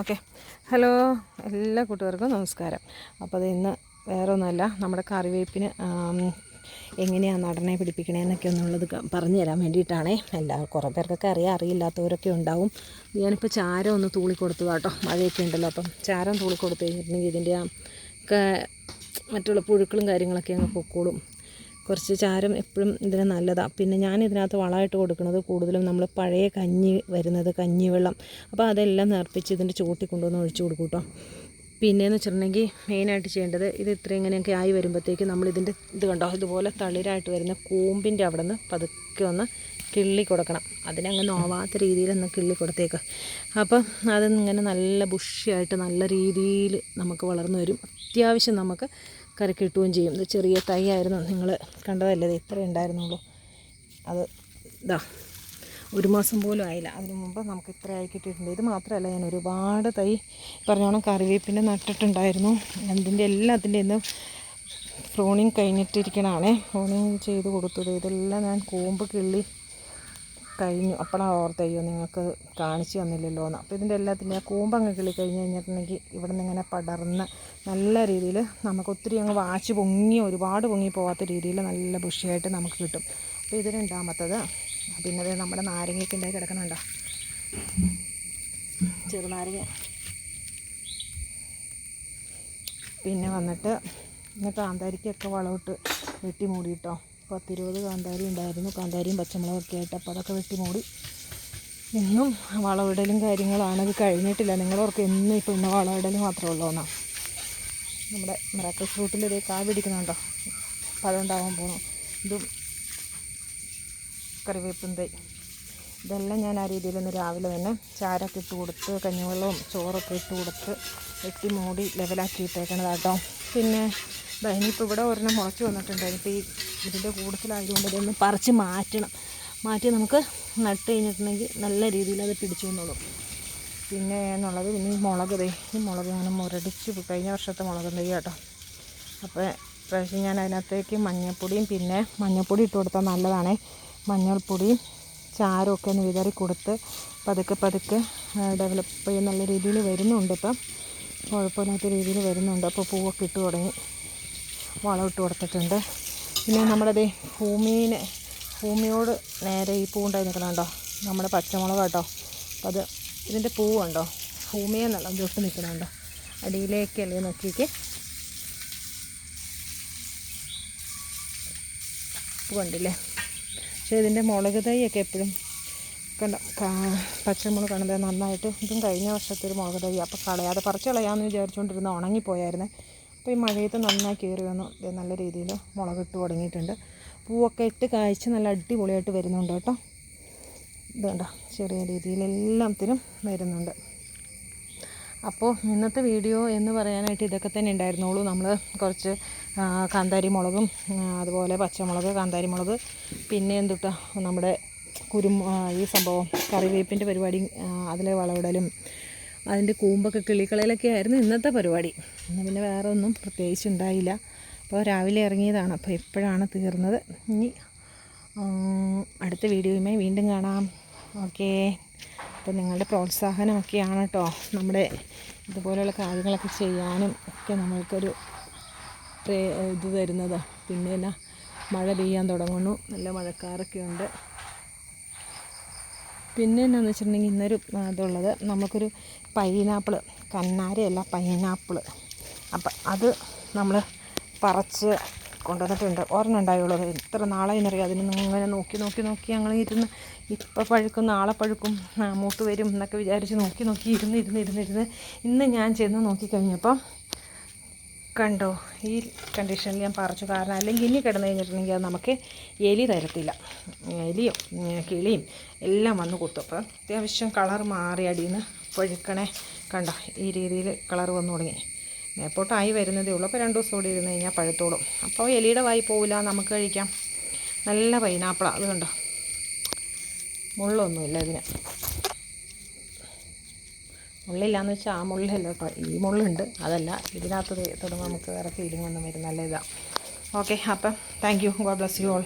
Okay. Hello എല്ലാ കൂട്ടുകാർക്കും നമസ്കാരം. അപ്പോൾ അത് ഇന്ന് വേറെ ഒന്നുമല്ല നമ്മുടെ കറിവേപ്പിന് എങ്ങനെയാണ് നടനെ പിടിപ്പിക്കണേ എന്നൊക്കെ ഒന്നുള്ളത് പറഞ്ഞു തരാൻ വേണ്ടിയിട്ടാണേ. എല്ലാ കുറേ പേർക്കൊക്കെ അറിയാം അറിയില്ലാത്തവരൊക്കെ ഉണ്ടാവും. ഞാനിപ്പോൾ ചാരം ഒന്ന് തൂളി കൊടുത്തു കേട്ടോ. മഴയൊക്കെ ഉണ്ടല്ലോ അപ്പം ചാരം തൂളി കൊടുത്തു കഴിഞ്ഞിട്ടുണ്ടെങ്കിൽ ഇതിന്റെ ആ മറ്റുള്ള പുഴുക്കളും കാര്യങ്ങളൊക്കെ അങ്ങ് പൊക്കോളും. കുറച്ച് ചാരം എപ്പോഴും ഇതിന് നല്ലതാണ് പിന്നെ ഞാൻ ഇതിനകത്ത് വളമായിട്ട് കൊടുക്കുന്നത് കൂടുതലും നമ്മൾ പഴയ കഞ്ഞി വരുന്നത് കഞ്ഞിവെള്ളം. അപ്പോൾ അതെല്ലാം നേർപ്പിച്ച് ഇതിന്റെ ചോട്ടിൽ കൊണ്ടുവന്ന് ഒഴിച്ചു കൊടുക്കും കേട്ടോ പിന്നെയെന്ന് വെച്ചിട്ടുണ്ടെങ്കിൽ മെയിനായിട്ട് ചെയ്യേണ്ടത് ഇത് ഇത്ര ഇങ്ങനെയൊക്കെ ആയി വരുമ്പോഴത്തേക്ക് നമ്മൾ ഇതിന്റെ ഇത് കണ്ടോ? ഇതുപോലെ തളിരായിട്ട് വരുന്ന കൂമ്പിന്റെ അവിടെ നിന്ന് പതുക്കെ ഒന്ന് കിള്ളി കൊടുക്കണം. അതിനങ്ങ് നോവാത്ത രീതിയിൽ ഒന്ന് കിള്ളി കൊടുത്തേക്ക്. അപ്പം അതിങ്ങനെ നല്ല ബുഷിയായിട്ട് നല്ല രീതിയിൽ നമുക്ക് വളർന്നു വരും. അത്യാവശ്യം നമുക്ക് കര കിട്ടുകയും ചെയ്യും. ഇത് ചെറിയ തൈ ആയിരുന്നു നിങ്ങൾ കണ്ടതല്ലേ ഇത്ര ഉണ്ടായിരുന്നുള്ളൂ. അത് ഇതാ ഒരു മാസം പോലും ആയില്ല. അതിന് മുമ്പ് നമുക്ക് ഇത്ര ആയി കിട്ടിയിട്ടുണ്ട്. ഇത് മാത്രമല്ല ഞാൻ ഒരുപാട് തൈ പറഞ്ഞോണം കറിവേപ്പിന്റെ നട്ടിട്ടുണ്ടായിരുന്നു. അതിന്റെ എല്ലാത്തിന്റെ ഇന്ന് ഫ്രോണിങ് കഴിഞ്ഞിട്ടിരിക്കണാണേ. ഫ്രോണിങ് ചെയ്ത് കൊടുത്തത്. ഇതെല്ലാം ഞാൻ കൂമ്പ് കിള്ളി കഴിഞ്ഞു. അപ്പോഴാണ് ഓർത്തയ്യോ നിങ്ങൾക്ക് കാണിച്ചു തന്നില്ലല്ലോ എന്ന് അപ്പോൾ ഇതിന്റെ എല്ലാത്തിന്റെ ആ കൂമ്പങ്ങ് കിളി കഴിഞ്ഞ് കഴിഞ്ഞിട്ടുണ്ടെങ്കിൽ ഇവിടെ നിന്ന് ഇങ്ങനെ പടർന്ന് നല്ല രീതിയിൽ നമുക്ക് ഒത്തിരി അങ്ങ് വാച്ച് പൊങ്ങി ഒരുപാട് പൊങ്ങി പോകാത്ത രീതിയിൽ നല്ല ബുഷിയായിട്ട് നമുക്ക് കിട്ടും. അപ്പോൾ ഇത് പിന്നെ അത് നമ്മുടെ നാരങ്ങയൊക്കെ ഉണ്ടായി കിടക്കുന്നുണ്ടോ ചെറുനാരങ്ങ പിന്നെ വന്നിട്ട് പിന്നെ കാന്താരിക്കൊക്കെ വളമിട്ട് വെട്ടി മൂടിയിട്ടോ? പത്തിരുപത് കാന്താരി ഉണ്ടായിരുന്നു. കാന്താരിയും പച്ചമുളകൊക്കെ ആയിട്ട് അപ്പോൾ അതൊക്കെ വെട്ടി മൂടി. ഇന്നും വളമിടലും കാര്യങ്ങളാണ്. അത് കഴിഞ്ഞിട്ടില്ല. നിങ്ങളോർക്ക് എന്നും ഇപ്പോൾ ഇന്ന് വളമിടൽ മാത്രമേ ഉള്ളൂ എന്നാണ് നമ്മുടെ മിറാക്കിൾ ഫ്രൂട്ടിൽ ഇതേ കാ പിടിക്കുന്നുണ്ടോ പഴം ഉണ്ടാവാൻ പോകണം ഇതും കറിവേപ്പും തൈ. ഇതെല്ലാം ഞാൻ ആ രീതിയിൽ ഒന്ന് രാവിലെ തന്നെ ചാരൊക്കെ ഇട്ട് കൊടുത്ത് കഞ്ഞിവെള്ളവും ചോറൊക്കെ ഇട്ട് കൊടുത്ത് വെട്ടി മൂടി ലെവലാക്കി ഇട്ടേക്കണതാട്ടോ. പിന്നെ ഇനിയിപ്പോൾ ഇവിടെ ഒരെണ്ണം മുളച്ച് വന്നിട്ടുണ്ട് ഇനിയിപ്പോൾ ഈ ഇതിന്റെ കൂടുതലായതുകൊണ്ട് ഇതൊന്ന് പറിച്ച് മാറ്റണം. മാറ്റി നമുക്ക് നട്ട് കഴിഞ്ഞിട്ടുണ്ടെങ്കിൽ നല്ല രീതിയിൽ അത് പിടിച്ചു വന്നോളും പിന്നെ എന്നുള്ളത് പിന്നെ ഈ മുളക് തൈ ഈ മുളക് ഇങ്ങനെ മുരടിച്ച്. കഴിഞ്ഞ വർഷത്തെ മുളക് തൈ കേട്ടോ. അപ്പോൾ പ്രാവശ്യം ഞാൻ അതിനകത്തേക്ക് മഞ്ഞൾപ്പൊടിയും പിന്നെ മഞ്ഞൾപ്പൊടി ഇട്ട് കൊടുത്താൽ നല്ലതാണേ. മഞ്ഞൾപ്പൊടിയും ചാരമൊക്കെ ഒന്ന് വിതറി കൊടുത്ത് പതുക്കെ പതുക്കെ ഡെവലപ്പ് ചെയ്യുന്ന നല്ല രീതിയിൽ വരുന്നുണ്ട് ഇപ്പം. കുഴപ്പമില്ലാത്ത രീതിയിൽ വരുന്നുണ്ട്. അപ്പോൾ പൂവൊക്കെ ഇട്ട് തുടങ്ങി. വളം ഇട്ട് കൊടുത്തിട്ടുണ്ട്. പിന്നെ നമ്മുടെ ദേ ഭൂമീനെ ഭൂമിയോട് നേരെ ഈ പൂണ്ടായി നിൽക്കണുണ്ടോ നമ്മുടെ പച്ചമുളക് കേട്ടോ. അപ്പോൾ അത് ഇതിന്റെ പൂവുണ്ടോ ഭൂമിയെ നല്ല ജോട്ട് നിൽക്കണുണ്ടോ അടിയിലേക്കല്ലേ നോക്കിയിട്ട് പൂവുണ്ടല്ലേ പക്ഷേ ഇതിന്റെ മുളക് തൈയൊക്കെ എപ്പോഴും കണ്ട? പച്ചമുളക് കണ്ടത് നന്നായിട്ട്. ഇതും കഴിഞ്ഞ വർഷത്തെ ഒരു മുളക് തൈ അപ്പോൾ കളയാതെ പറിച്ച് കളയാമെന്ന് വിചാരിച്ചുകൊണ്ടിരുന്ന ഉണങ്ങിപ്പോയായിരുന്നു. അപ്പോൾ ഈ മഴയത്ത് നന്നായി കയറി വന്നു. നല്ല രീതിയിൽ മുളകിട്ട് തുടങ്ങിയിട്ടുണ്ട്. പൂവൊക്കെ ഇട്ട് കായ്ച്ച് നല്ല അടിപൊളിയായിട്ട് വരുന്നുണ്ട് കേട്ടോ. ഇത് കണ്ടോ ചെറിയ രീതിയിൽ എല്ലാത്തിനും വരുന്നുണ്ട്. അപ്പോൾ ഇന്നത്തെ വീഡിയോ എന്ന് പറയാനായിട്ട് ഇതൊക്കെ തന്നെ ഉണ്ടായിരുന്നുള്ളൂ. നമ്മൾ കുറച്ച് കാന്താരി മുളകും അതുപോലെ പച്ചമുളക് കാന്താരി മുളക് പിന്നെ എന്തുട്ടാ നമ്മുടെ കുരുമു ഈ സംഭവം കറിവേപ്പിന്റെ പരിപാടി അതിലെ വളമിടലും അതിന്റെ കൂമ്പൊക്കെ കിളിക്കളയിലൊക്കെ ആയിരുന്നു ഇന്നത്തെ പരിപാടി. ഇന്ന് പിന്നെ വേറെ ഒന്നും പ്രത്യേകിച്ച് ഉണ്ടായില്ല അപ്പോൾ രാവിലെ ഇറങ്ങിയതാണ്. അപ്പോൾ എപ്പോഴാണ് തീർന്നത്. ഇനി അടുത്ത വീഡിയോയുമായി വീണ്ടും കാണാം. ഓക്കേ. അപ്പോൾ നിങ്ങളുടെ പ്രോത്സാഹനമൊക്കെയാണ് കേട്ടോ നമ്മുടെ ഇതുപോലെയുള്ള കാര്യങ്ങളൊക്കെ ചെയ്യാനും ഒക്കെ നമ്മൾക്കൊരു ഇത് തരുന്നത്. പിന്നെ മഴ പെയ്യാൻ തുടങ്ങുന്നു. നല്ല മഴക്കാറൊക്കെ ഉണ്ട്. പിന്നെ എന്നാന്ന് വെച്ചിട്ടുണ്ടെങ്കിൽ ഇന്നൊരു ഇതുള്ളത് നമുക്കൊരു പൈനാപ്പിൾ കന്നാരയല്ല പൈനാപ്പിൾ അപ്പം അത് നമ്മൾ പറിച്ച് കൊണ്ടുവന്നിട്ടുണ്ട്. ഒരെണ്ണം അത് എത്ര നാളായിന്നറിയാം. അതിന് ഇങ്ങനെ നോക്കി നോക്കി നോക്കി ഞങ്ങൾ ഇരുന്ന് ഇപ്പം പഴുക്കും നാളെ പഴുക്കും മൂത്ത് വരും എന്നൊക്കെ വിചാരിച്ച് നോക്കി നോക്കി ഇരുന്ന് ഇരുന്ന് ഇരുന്ന് ഇരുന്ന് ഇന്ന് ഞാൻ ചെന്ന് നോക്കിക്കഴിഞ്ഞപ്പം കണ്ടോ? ഈ കണ്ടീഷനിൽ ഞാൻ പറിച്ചു കാരണം അല്ലെങ്കിൽ ഇനി കിടന്നു കഴിഞ്ഞിട്ടുണ്ടെങ്കിൽ അത് നമുക്ക് എലി തരത്തില്ല. എലിയും കിളിയും എല്ലാം വന്ന് കുത്തും. അപ്പോൾ അത്യാവശ്യം കളർ മാറി അടിയിൽ പഴുക്കണേ. കണ്ടോ? ഈ രീതിയിൽ കളർ വന്നു തുടങ്ങി. മേപ്പോട്ടായി വരുന്നതേ ഉള്ളൂ. അപ്പോൾ രണ്ട് ദിവസം കൂടി ഇരുന്ന് കഴിഞ്ഞാൽ പഴുത്തോളും. അപ്പോൾ എലിയുടെ വായി പോവില്ല നമുക്ക് കഴിക്കാം. നല്ല പൈനാപ്പിളാണ് അത് കണ്ടോ? മുള്ളൊന്നുമില്ല ഇതിന്. മുള്ളില്ലാന്ന് വെച്ചാൽ ആ മുള്ളല്ല കേട്ടോ ഈ മുള്ളുണ്ട്. അതല്ല ഇതിനകത്ത് തൊടുമ്പോൾ നമുക്ക് വേറെ ഫീലിംഗ് ഒന്നും വരും നല്ല ഇതാണ് ഓക്കെ അപ്പം thank you god bless you all